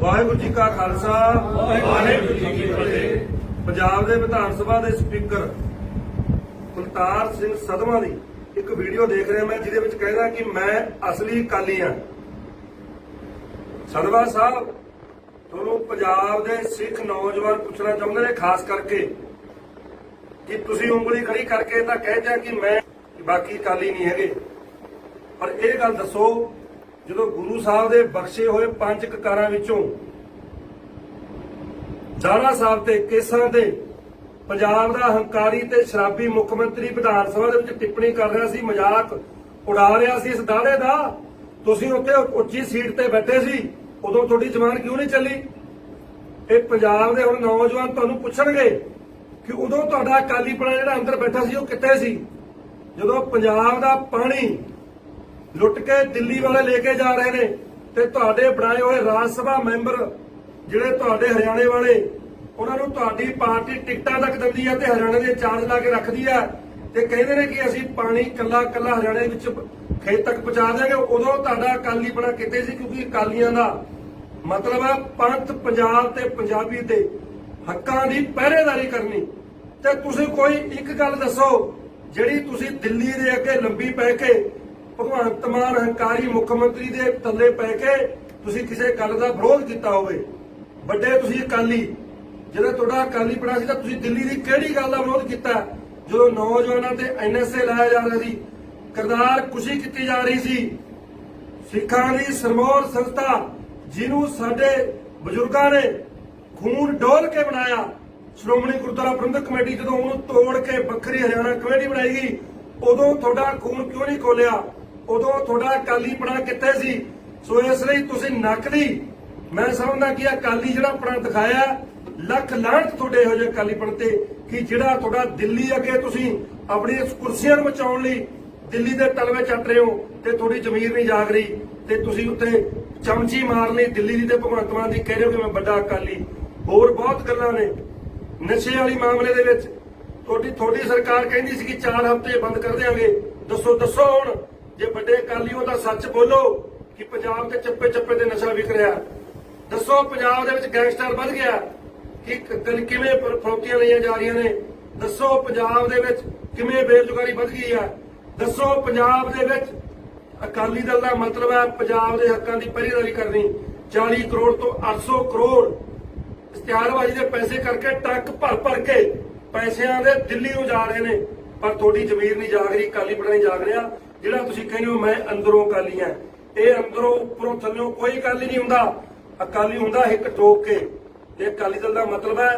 ਵਾਹਿਗੁਰੂ ਜੀ ਕਾ ਖਾਲਸਾ ਵਾਹਿਗੁਰੂ ਜੀ ਕੀ ਫਤਿਹ। ਪੰਜਾਬ ਦੇ ਵਿਧਾਨ ਸਭਾ ਦੇ ਸਪੀਕਰ ਕੁਲਤਾਰ ਸਿੰਘ ਸਦਮਾ ਦੀ ਇੱਕ ਵੀਡੀਓ ਦੇਖ ਰਿਹਾ ਮੈਂ ਜਿਹਦੇ ਵਿੱਚ ਕਹਿੰਦਾ ਕਿ ਮੈਂ ਅਸਲੀ ਕਾਲੀ ਹਾਂ। ਸਦਮਾ ਸਾਹਿਬ ਤੁਹਾਨੂੰ ਪੰਜਾਬ ਦੇ ਸਿੱਖ ਨੌਜਵਾਨ ਪੁੱਛਣਾ ਚਾਹੁੰਦੇ ਨੇ ਖਾਸ ਕਰਕੇ ਕਿ ਤੁਸੀਂ ਉਂਗਲੀ ਖੜੀ ਕਰਕੇ ਤਾਂ ਕਹਿੰਦੇ ਆ ਕਿ ਮੈਂ ਬਾਕੀ ਕਾਲੀ ਨਹੀਂ ਹੈਗੇ। ਪਰ ਇਹ ਗੱਲ ਦੱਸੋ ਜਦੋਂ ਗੁਰੂ ਸਾਹਿਬ ਦੇ ਬਖਸ਼ੇ ਹੋਏ ਪੰਜ ਕਕਾਰਾਂ ਵਿੱਚੋਂ ਦਾਣਾ ਸਾਹਿਬ ਤੇ ਕੇਸਾਂ ਤੇ ਪੰਜਾਬ ਦਾ ਹੰਕਾਰੀ ਤੇ ਸ਼ਰਾਬੀ ਮੁੱਖ ਮੰਤਰੀ ਵਿਧਾਨ ਸਭਾ ਦੇ ਵਿੱਚ ਟਿੱਪਣੀ ਕਰ ਰਿਹਾ ਸੀ, ਮਜ਼ਾਕ ਉਡਾ ਰਿਹਾ ਸੀ ਇਸ ਦਾੜੇ ਦਾ, ਤੁਸੀਂ ਉੱਥੇ ਉੱਚੀ ਸੀਟ ਤੇ ਬੈਠੇ ਸੀ, ਉਦੋਂ ਤੁਹਾਡੀ ਜ਼ਬਾਨ ਕਿਉਂ ਨਹੀਂ ਚੱਲੀ? ਇਹ ਪੰਜਾਬ ਦੇ ਹੁਣ ਨੌਜਵਾਨ ਤੁਹਾਨੂੰ ਪੁੱਛਣਗੇ ਕਿ ਉਦੋਂ ਤੁਹਾਡਾ ਅਕਾਲੀ ਅਕਾਲੀਪਣਾ ਜਿਹੜਾ ਅੰਦਰ ਬੈਠਾ ਸੀ, ਉਹ ਕਿੱਥੇ ਸੀ? ਜਦੋਂ ਪੰਜਾਬ ਦਾ ਪਾਣੀ ਲੁੱਟ ਕੇ ਦਿੱਲੀ ਵਾਲੇ ਲੈ ਕੇ ਜਾ ਰਹੇ ਨੇ ਤੇ ਤੁਹਾਡੇ ਬਣਾਏ ਹੋਏ ਰਾਜ ਸਭਾ ਮੈਂਬਰ ਜਿਹੜੇ ਤੁਹਾਡੇ ਹਰਿਆਣੇ ਵਾਲੇ, ਉਹਨਾਂ ਨੂੰ ਤੁਹਾਡੀ ਪਾਰਟੀ ਟਿਕਟਾਂ ਤੱਕ ਦਿੰਦੀ ਆ ਤੇ ਹਰਿਆਣੇ ਦੇ ਚਾਰਜ ਲਾ ਕੇ ਰੱਖਦੀ ਆ ਤੇ ਕਹਿੰਦੇ ਨੇ ਕਿ ਅਸੀਂ ਪਾਣੀ ਕੱਲਾ ਕੱਲਾ ਹਰਿਆਣੇ ਵਿੱਚ ਖੇਤ ਤੱਕ ਪਹੁੰਚਾ ਦੇਵਾਂਗੇ ਉਦੋਂ ਤੁਹਾਡਾ ਅਕਾਲੀ ਬਣਾ ਕਿਤੇ ਸੀ ਕਿਉਂਕਿ ਅਕਾਲੀਆਂ ਦਾ ਮਤਲਬ ਆ ਪੰਥ ਪੰਜਾਬ ਤੇ ਪੰਜਾਬੀ ਦੇ ਹੱਕਾਂ ਦੀ ਪਹਿਰੇਦਾਰੀ ਕਰਨੀ। ਤੇ ਤੁਸੀਂ ਕੋਈ ਇੱਕ ਗੱਲ ਦੱਸੋ, ਜਿਹੜੀ ਤੁਸੀਂ ਦਿੱਲੀ ਦੇ ਅੱਗੇ ਲੰਬੀ ਪੈ ਕੇ ਭਗਵੰਤ ਮਾਨ ਹੰਕਾਰੀ ਮੁੱਖ ਮੰਤਰੀ ਦੇ ਥੱਲੇ ਪੈ ਕੇ ਤੁਸੀਂ ਕਿਸੇ ਗੱਲ ਦਾ ਵਿਰੋਧ ਕੀਤਾ ਹੋਵੇ। ਵੱਡੇ ਤੁਸੀਂ ਅਕਾਲੀ, ਜਿਹੜਾ ਤੁਹਾਡਾ ਅਕਾਲੀ ਪੜਾ ਸੀ ਤਾਂ ਤੁਸੀਂ ਦਿੱਲੀ ਦੀ ਕਿਹੜੀ ਗੱਲ ਦਾ ਵਿਰੋਧ ਕੀਤਾ? ਜਦੋਂ ਨੌਜਵਾਨਾਂ ਤੇ ਐਨਐਸਏ ਲਾਇਆ ਜਾ ਰਿਹਾ ਸੀ, ਕਰਤਾਰ ਖੁਸ਼ੀ ਕੀਤੀ ਜਾ ਰਹੀ ਸੀ, ਸਿੱਖਾਂ ਦੀ ਸਰਮੌਰ ਸੰਸਥਾ ਜਿਹਨੂੰ ਸਾਡੇ ਬਜ਼ੁਰਗਾਂ ਨੇ ਖੂਨ ਡੋਲ ਕੇ ਬਣਾਇਆ, ਸ਼੍ਰੋਮਣੀ ਗੁਰਦੁਆਰਾ ਪ੍ਰਬੰਧਕ ਕਮੇਟੀ ਜਦੋਂ ਉਹਨੂੰ ਤੋੜ ਕੇ ਵੱਖਰੀ ਹਰਿਆਣਾ ਕਮੇਟੀ ਬਣਾਈ ਗਈ, ਉਦੋਂ ਤੁਹਾਡਾ ਖੂਨ ਕਿਉਂ ਨਹੀਂ ਖੋਲਿਆ? ਉਦੋਂ ਤੁਹਾਡਾ ਅਕਾਲੀ ਅਕਾਲੀਪਣਾ ਕਿੱਥੇ ਸੀ? ਸੋ ਇਸ ਲਈ ਤੁਸੀਂ ਨਕਲੀ ਮੈਂ ਸਮਝਦਾ ਕਿ ਅਕਾਲੀ ਜਿਹੜਾ ਆਪਣਾ ਦਿਖਾਇਆ, ਲੱਖ ਲਾਹਨਤ ਤੁਹਾਡੇ ਇਹੋ ਜਿਹੇ ਅਕਾਲੀਪਣ ਤੇ ਕਿ ਜਿਹੜਾ ਤੁਹਾਡਾ ਦਿੱਲੀ ਅੱਗੇ ਤੁਸੀਂ ਆਪਣੀ ਕੁਰਸੀਆਂ ਨੂੰ ਬਚਾਉਣ ਲਈ ਦਿੱਲੀ ਦੇ ਤਲਵੇ ਚੱਟ ਰਹੇ ਹੋ ਤੇ ਤੁਹਾਡੀ ਜ਼ਮੀਰ ਨਹੀਂ ਜਾਗ ਰਹੀ ਤੇ ਤੁਸੀਂ ਉੱਤੇ ਚਮਚੀ ਮਾਰ ਲਈ ਦਿੱਲੀ ਦੀ ਤੇ ਭਗਵੰਤ ਮਾਨ ਦੀ ਕਹਿ ਰਹੇ ਹੋ ਕਿ ਮੈਂ ਵੱਡਾ ਅਕਾਲੀ। ਹੋਰ ਬਹੁਤ ਗੱਲਾਂ ਨੇ। ਨਸ਼ੇ ਵਾਲੀ ਮਾਮਲੇ ਦੇ ਵਿੱਚ ਤੁਹਾਡੀ ਤੁਹਾਡੀ ਸਰਕਾਰ ਕਹਿੰਦੀ ਸੀ ਕਿ 4 ਹਫ਼ਤੇ ਬੰਦ ਕਰ ਦੇਵਾਂਗੇ ਦੱਸੋ ਦੱਸੋ ਹੁਣ। ਜੇ ਵੱਡੇ ਅਕਾਲੀ ਹੋ ਤਾਂ ਸੱਚ ਬੋਲੋ ਕਿ ਪੰਜਾਬ ਤੇ ਚੱਪੇ ਚੱਪੇ ਤੇ ਨਸ਼ਾ ਵਿਕ ਰਿਹਾ। ਦੱਸੋ ਪੰਜਾਬ ਦੇ ਵਿੱਚ ਗੈਂਗਸਟਰ ਵੱਧ ਗਿਆ। ਕਿ ਕਿਵੇਂ ਪ- ਲਈਆਂ ਜਾ ਰਹੀਆਂ ਨੇ? ਦੱਸੋ ਪੰਜਾਬ ਦੇ ਵਿੱਚ ਕਿਵੇਂ ਬੇਰੁਜ਼ਗਾਰੀ ਵੱਧ ਗਈ ਹੈ ਦੱਸੋ ਪੰਜਾਬ ਦੇ ਵਿੱਚ ਅਕਾਲੀ ਦਲ ਦਾ ਮਤਲਬ ਹੈ ਪੰਜਾਬ ਦੇ ਹੱਕਾਂ ਦੀ ਪਹਿਰੇਦਾਰੀ ਕਰਨੀ। 40 ਕਰੋੜ ਤੋਂ 800 ਕਰੋੜ ਇਸ਼ਤਿਹਾਰਬਾਜ਼ੀ ਦੇ ਪੈਸੇ ਕਰਕੇ ਟੱਕ ਭਰ ਭਰ ਕੇ ਪੈਸਿਆਂ ਦੇ ਦਿੱਲੀ ਨੂੰ ਜਾ ਰਹੇ ਨੇ। ਪਰ ਤੁਹਾਡੀ ਜ਼ਮੀਰ ਨਹੀਂ ਜਾਗ ਰਹੀ, ਅਕਾਲੀ ਪੜਾ ਨਹੀਂ ਜਾਗ ਰਿਹਾ। ਜਿਹੜਾ ਤੁਸੀਂ ਕਹਿੰਦੇ ਹੋ ਮੈਂ ਅੰਦਰੋਂ ਕਾਲੀ ਹਾਂ, ਇਹ ਅੰਦਰੋਂ ਉੱਪਰੋਂ ਥੱਲੋਂ ਕੋਈ ਕਾਲੀ ਨਹੀਂ ਹੁੰਦਾ। ਅਕਾਲੀ ਹੁੰਦਾ ਇੱਕ ਟੋਕ ਕੇ। ਤੇ ਅਕਾਲੀ ਦਲ ਦਾ ਮਤਲਬ ਹੈ,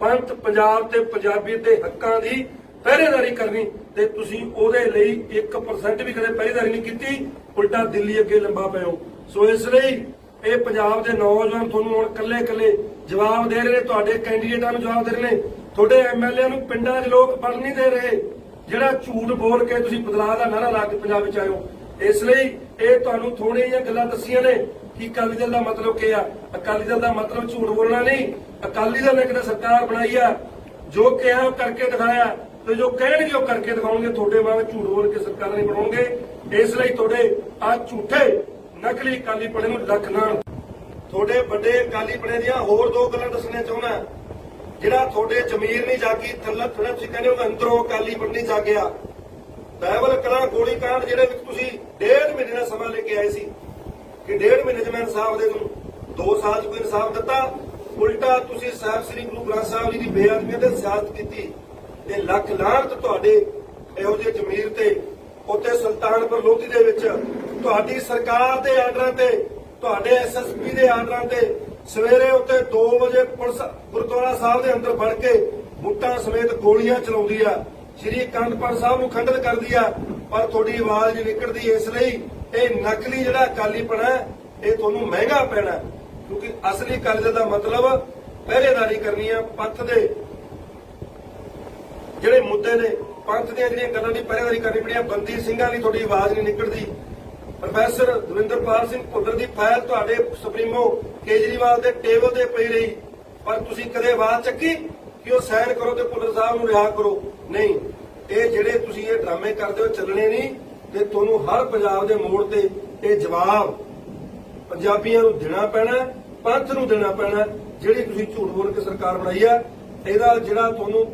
ਪੰਥ ਪੰਜਾਬ ਤੇ ਪੰਜਾਬੀ ਦੇ ਹੱਕਾਂ ਦੀ ਪਹਿਰੇਦਾਰੀ ਕਰਨੀ ਤੇ ਤੁਸੀਂ ਉਹਦੇ ਲਈ 1% ਵੀ ਕਦੇ ਪਹਿਰੇਦਾਰੀ ਨਹੀਂ ਕੀਤੀ, ਉਲਟਾ ਦਿੱਲੀ ਅੱਗੇ ਲੰਬਾ ਪਏ ਹੋ ਸੋ ਇਸ ਲਈ ਇਹ ਪੰਜਾਬ ਦੇ ਨੌਜਵਾਨ ਤੁਹਾਨੂੰ ਹੁਣ ਕੱਲੇ ਕੱਲੇ ਜਵਾਬ ਦੇ ਰਹੇ ਨੇ, ਤੁਹਾਡੇ ਕੈਂਡੀਡੇਟਾਂ ਨੂੰ ਜਵਾਬ ਦੇ ਰਹੇ ਨੇ। ਤੁਹਾਡੇ ਐਮਐਲਏ ਨੂੰ ਪਿੰਡਾਂ 'ਚ ਲੋਕ ਪੜ ਨਹੀਂ ਦੇ ਰਹੇ। ਜਿਹੜਾ ਝੂਠ ਬੋਲ ਕੇ ਤੁਸੀਂ ਬਦਲਾਅ ਦਾ ਨਾਰਾ ਲਾ ਕੇ ਪੰਜਾਬ ਵਿੱਚ ਆਏ ਇਸ ਲਈ ਇਹ ਤੁਹਾਨੂੰ ਥੋੜੀਆਂ ਜਿਹੀਆਂ ਗੱਲਾਂ ਦੱਸੀਆਂ ਨੇ ਕਿ ਅਕਾਲੀ ਦਲ ਦਾ ਮਤਲਬ ਕੀ ਆ। ਅਕਾਲੀ ਦਲ ਦਾ ਮਤਲਬ ਝੂਠ ਬੋਲਣਾ ਨਹੀਂ, ਅਕਾਲੀ ਦਲ ਨੇ ਕਿਤੇ ਸਰਕਾਰ ਬਣਾਈ ਆ, ਜੋ ਕਿਹਾ ਉਹ ਕਰਕੇ ਦਿਖਾਇਆ ਤੇ ਜੋ ਕਹਿਣਗੇ ਉਹ ਕਰਕੇ ਦਿਖਾਉਣਗੇ। ਤੁਹਾਡੇ ਵਾਂਗ ਝੂਠ ਬੋਲ ਕੇ ਸਰਕਾਰ ਨਹੀਂ ਬਣਾਉਣਗੇ। ਇਸ ਲਈ ਤੁਹਾਡੇ ਆ ਝੂਠੇ ਨਕਲੀ ਅਕਾਲੀ ਪੜੇ ਨੂੰ ਲੱਖ ਨਾ ਤੁਹਾਡੇ ਵੱਡੇ ਅਕਾਲੀ ਪੜੇ ਦੀਆਂ ਹੋਰ ਦੋ ਗੱਲਾਂ ਦੱਸਣੀਆਂ ਚਾਹੁੰਦਾ। ਜਿਹੜਾ ਤੁਹਾਡੇ ਜ਼ਮੀਰ ਨਹੀਂ ਜਾਗੀ, ਥੱਲੇ ਥੋੜਾ ਤੁਸੀਂ ਕਹਿੰਦੇ ਹੋ ਅੰਦਰੋਂ ਅਕਾਲੀ ਪੜਨੀ ਜਾਗਿਆ। ਬਾਈਬਲ ਕਲਾ ਗੋਲੀ ਕਾਂਡ ਜਿਹੜੇ ਵਿੱਚ ਤੁਸੀਂ ਡੇਢ ਮਹੀਨੇ ਦਾ ਸਮਾਂ ਲੈ ਕੇ ਆਏ ਸੀ। ਕਿ ਡੇਢ ਮਹੀਨੇ ਚ ਮੈਂ ਇਨਸਾਫ ਦੇ ਦੂੰ। 2 ਸਾਲ ਚ ਕੋਈ ਇਨਸਾਫ ਦਿੱਤਾ। ਉਲਟਾ ਤੁਸੀਂ ਸਾਹਿਬ ਸ੍ਰੀ ਗੁਰੂ ਗ੍ਰੰਥ ਸਾਹਿਬ ਜੀ ਦੀ ਬੇਅਦਬੀ ਤੇ ਸਿਆਸਤ ਕੀਤੀ। ਤੇ ਲੱਖ ਲਾਹਨਤ ਤੁਹਾਡੇ ਇਹੋ ਜਿਹੇ ਜ਼ਮੀਰ ਤੇ ਉੱਤੇ ਸੁਲਤਾਨਪੁਰ ਲੋਧੀ ਦੇ ਵਿੱਚ, ਤੁਹਾਡੀ ਸਰਕਾਰ ਦੇ ਆਰਡਰਾਂ ਤੇ, ਤੁਹਾਡੇ ਐਸਐਸਪੀ ਦੇ ਆਰਡਰਾਂ ਤੇ ਸਵੇਰੇ ਉੱਤੇ 2 ਵਜੇ ਪੁਲਿਸ ਗੁਰਦੁਆਰਾ ਸਾਹਿਬ ਦੇ ਅੰਦਰ ਵੜ ਕੇ ਬੁੱਟਾਂ ਸਮੇਤ ਗੋਲੀਆਂ ਚਲਾਉਂਦੀ ਆ। ਸ਼੍ਰੀ ਅਕੰਦਪੁਰ ਸਾਹਿਬ ਨੂੰ ਖੰਡਿਤ ਕਰਦੀ ਆ, ਪਰ ਤੁਹਾਡੀ ਆਵਾਜ਼ ਨਹੀਂ ਨਿਕਲਦੀ, ਇਸ ਲਈ ਇਹ ਨਕਲੀ ਜਿਹੜਾ ਅਕਾਲੀਪਣ ਇਹ ਤੁਹਾਨੂੰ ਮਹਿੰਗਾ ਪੈਣਾ ਕਿਉਂਕਿ ਅਸਲੀ ਅਕਾਲੀ ਦਾ ਮਤਲਬ ਪਹਿਰੇਦਾਰੀ ਕਰਨੀ ਆ, ਪੰਥ ਦੇ ਜਿਹੜੇ ਮੁੱਦੇ ਨੇ, ਪੰਥ ਦੀਆਂ ਜਿਹੜੀਆਂ ਗੱਲਾਂ ਦੀ ਪਹਿਰੇਦਾਰੀ ਕਰਨੀ ਪੜੀਆਂ ਬੰਦੀ ਸਿੰਘਾਂ ਦੀ ਤੁਹਾਡੀ ਆਵਾਜ਼ ਨਹੀਂ ਨਿਕਲਦੀ। ਪ੍ਰੋਫੈਸਰ ਦਵਿੰਦਰਪਾਲ ਸਿੰਘ ਭੁੱਲਰ ਦੀ ਫਾਈਲ ਤੁਹਾਡੇ ਸੁਪਰੀਮੋ ਕੇਜਰੀਵਾਲ ਦੇ ਟੇਬਲ ਤੇ ਪਈ ਰਹੀ ਪਰ ਤੁਸੀਂ ਕਦੇ ਆਵਾਜ਼ ਚੱਕੀ ਕਿ ਉਹ ਸਾਈਨ ਕਰੋ ਤੇ ਭੁੱਲਰ ਸਾਹਿਬ ਨੂੰ ਰਿਹਾ ਕਰੋ ਨਹੀਂ ਇਹ ਜਿਹੜੇ ਤੁਸੀਂ ਇਹ ਡਰਾਮੇ ਕਰਦੇ ਹੋ, ਚੱਲਣੇ ਨਹੀਂ ਤੇ ਤੁਹਾਨੂੰ ਹਰ ਪੰਜਾਬ ਦੇ ਮੋੜ ਤੇ ਇਹ ਜਵਾਬ ਪੰਜਾਬੀਆਂ ਨੂੰ ਦੇਣਾ ਪੈਣਾ ਪੰਥ ਨੂੰ ਦੇਣਾ ਪੈਣਾ ਜਿਹੜੀ ਤੁਸੀਂ ਝੂਠ ਬੋਲ ਕੇ ਸਰਕਾਰ ਬਣਾਈ ਹੈ, ਇਹਦਾ ਜਿਹੜਾ ਤੁਹਾਨੂੰ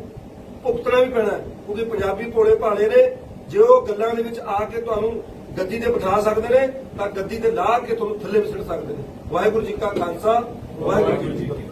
ਭੁਗਤਣਾ ਵੀ ਪੈਣਾ ਹੈ। ਕਿਉਂਕਿ ਪੰਜਾਬੀ ਭੋਲੇ ਭਾਲੇ ਨੇ, ਜੇ ਉਹ ਗੱਲਾਂ ਦੇ ਵਿੱਚ ਆ ਕੇ ਤੁਹਾਨੂੰ ਗੱਦੀ ਤੇ ਬਿਠਾ ਸਕਦੇ ਨੇ ਤਾਂ ਗੱਦੀ ਤੇ ਲਾ ਕੇ ਤੁਹਾਨੂੰ ਥੱਲੇ ਵੀ ਸਕਦੇ ਨੇ। ਵਾਹਿਗੁਰੂ ਜੀ ਕਾ ਖਾਲਸਾ, ਵਾਹਿਗੁਰੂ ਜੀ ਕੀ ਫਤਿਹ।